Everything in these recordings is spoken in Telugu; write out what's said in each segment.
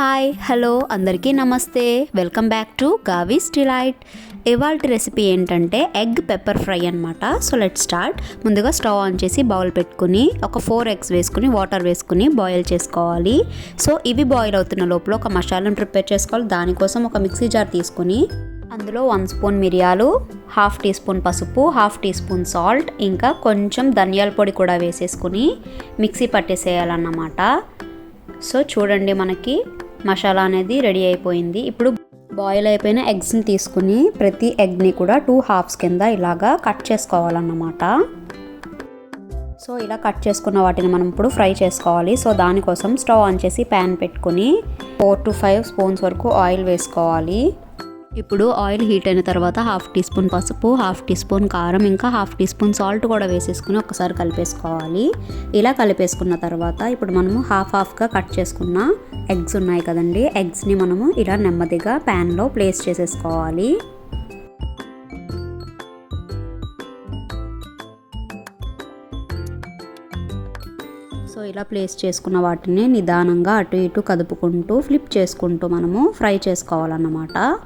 హాయ్ హలో అందరికీ నమస్తే. Welcome back to Gavi's delight. ఇవాళ రెసిపీ ఏంటంటే ఎగ్ పెప్పర్ ఫ్రై అనమాట సో లెట్ స్టార్ట్. ముందుగా స్టవ్ ఆన్ చేసి బౌల్ పెట్టుకుని ఒక ఫోర్ ఎగ్స్ వేసుకుని వాటర్ వేసుకుని బాయిల్ చేసుకోవాలి. సో ఇవి బాయిల్ అవుతున్న లోపల ఒక మసాలాను ప్రిపేర్ చేసుకోవాలి. దానికోసం ఒక మిక్సీ జార్ తీసుకుని అందులో వన్ స్పూన్ మిరియాలు హాఫ్ టీ స్పూన్ పసుపు హాఫ్ టీ స్పూన్ సాల్ట్ ఇంకా కొంచెం ధనియాల పొడి కూడా వేసేసుకుని మిక్సీ పట్టేసేయాలన్నమాట. సో చూడండి మనకి మసాలా అనేది రెడీ అయిపోయింది. ఇప్పుడు బాయిల్ అయిపోయిన ఎగ్స్ని తీసుకుని ప్రతి ఎగ్ని కూడా టూ హాఫ్స్ కింద ఇలాగా కట్ చేసుకోవాలన్నమాట. సో ఇలా కట్ చేసుకున్న వాటిని మనం ఇప్పుడు ఫ్రై చేసుకోవాలి. సో దానికోసం స్టవ్ ఆన్ చేసి ప్యాన్ పెట్టుకుని ఫోర్ టు ఫైవ్ స్పూన్స్ వరకు ఆయిల్ వేసుకోవాలి. ఇప్పుడు ఆయిల్ హీట్ అయిన తర్వాత హాఫ్ టీ స్పూన్ పసుపు హాఫ్ టీ స్పూన్ కారం ఇంకా హాఫ్ టీ స్పూన్ సాల్ట్ కూడా వేసేసుకుని ఒకసారి కలిపేసుకోవాలి. ఇలా కలిపేసుకున్న తర్వాత ఇప్పుడు మనము హాఫ్ హాఫ్గా కట్ చేసుకున్న ఎగ్స్ ఉన్నాయి కదండి. ఎగ్స్ని మనము ఇలా నెమ్మదిగా ప్యాన్లో ప్లేస్ చేసేసుకోవాలి. సో ఇలా ప్లేస్ చేసుకున్న వాటిని నిదానంగా అటు ఇటు కదుపుకుంటూ ఫ్లిప్ చేసుకుంటూ మనము ఫ్రై చేసుకోవాలన్నమాట.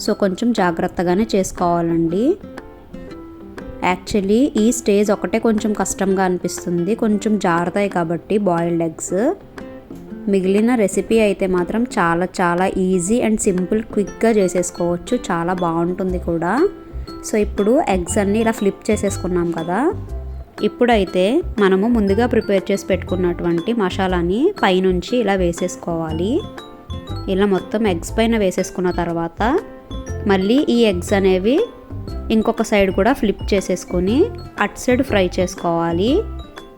సో కొంచెం జాగ్రత్తగానే చేసుకోవాలండి. యాక్చువల్లీ ఈ స్టేజ్ ఒకటే కొంచెం కష్టంగా అనిపిస్తుంది. కొంచెం జారుతాయి కాబట్టి బాయిల్డ్ ఎగ్స్ మిగిలిన రెసిపీ అయితే మాత్రం చాలా చాలా ఈజీ అండ్ సింపుల్ క్విక్గా చేసేసుకోవచ్చు. చాలా బాగుంటుంది కూడా. సో ఇప్పుడు ఎగ్స్ అన్నీ ఇలా ఫ్లిప్ చేసేసుకున్నాం కదా. ఇప్పుడైతే మనము ముందుగా ప్రిపేర్ చేసి పెట్టుకున్నటువంటి మసాలాని పైనుంచి ఇలా వేసేసుకోవాలి. ఇలా మొత్తం ఎగ్స్ పైన వేసేసుకున్న తర్వాత మళ్ళీ ఈ ఎగ్స్ అనేవి ఇంకొక సైడ్ కూడా ఫ్లిప్ చేసేసుకొని అటు సైడ్ ఫ్రై చేసుకోవాలి.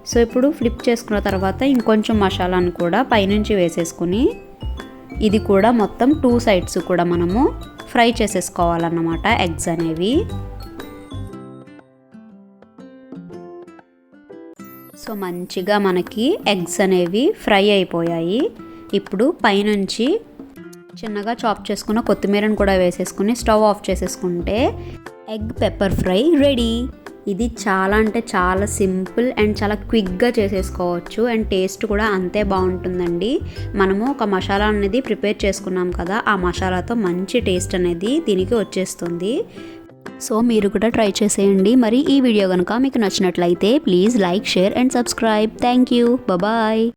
సో ఇప్పుడు ఫ్లిప్ చేసుకున్న తర్వాత ఇంకొంచెం మసాలాను కూడా పైనుంచి వేసేసుకుని ఇది కూడా మొత్తం టూ సైడ్స్ కూడా మనము ఫ్రై చేసేసుకోవాలన్నమాట ఎగ్స్ అనేవి. సో మంచిగా మనకి ఎగ్స్ అనేవి ఫ్రై అయిపోయాయి. ఇప్పుడు పైనుంచి చిన్నగా చాప్ చేసుకున్న కొత్తిమీరను కూడా వేసేసుకుని స్టవ్ ఆఫ్ చేసేసుకుంటే ఎగ్ పెప్పర్ ఫ్రై రెడీ ఇది చాలా అంటే చాలా సింపుల్ అండ్ చాలా క్విక్గా చేసేసుకోవచ్చు అండ్ టేస్ట్ కూడా అంతే బాగుంటుందండి. మనము ఒక మసాలా అనేది ప్రిపేర్ చేసుకున్నాం కదా ఆ మసాలాతో మంచి టేస్ట్ అనేది దీనికి వచ్చేస్తుంది. సో మీరు కూడా ట్రై చేసేయండి. మరి ఈ వీడియో కనుక మీకు నచ్చినట్లయితే please like share and subscribe. Thank you. Bye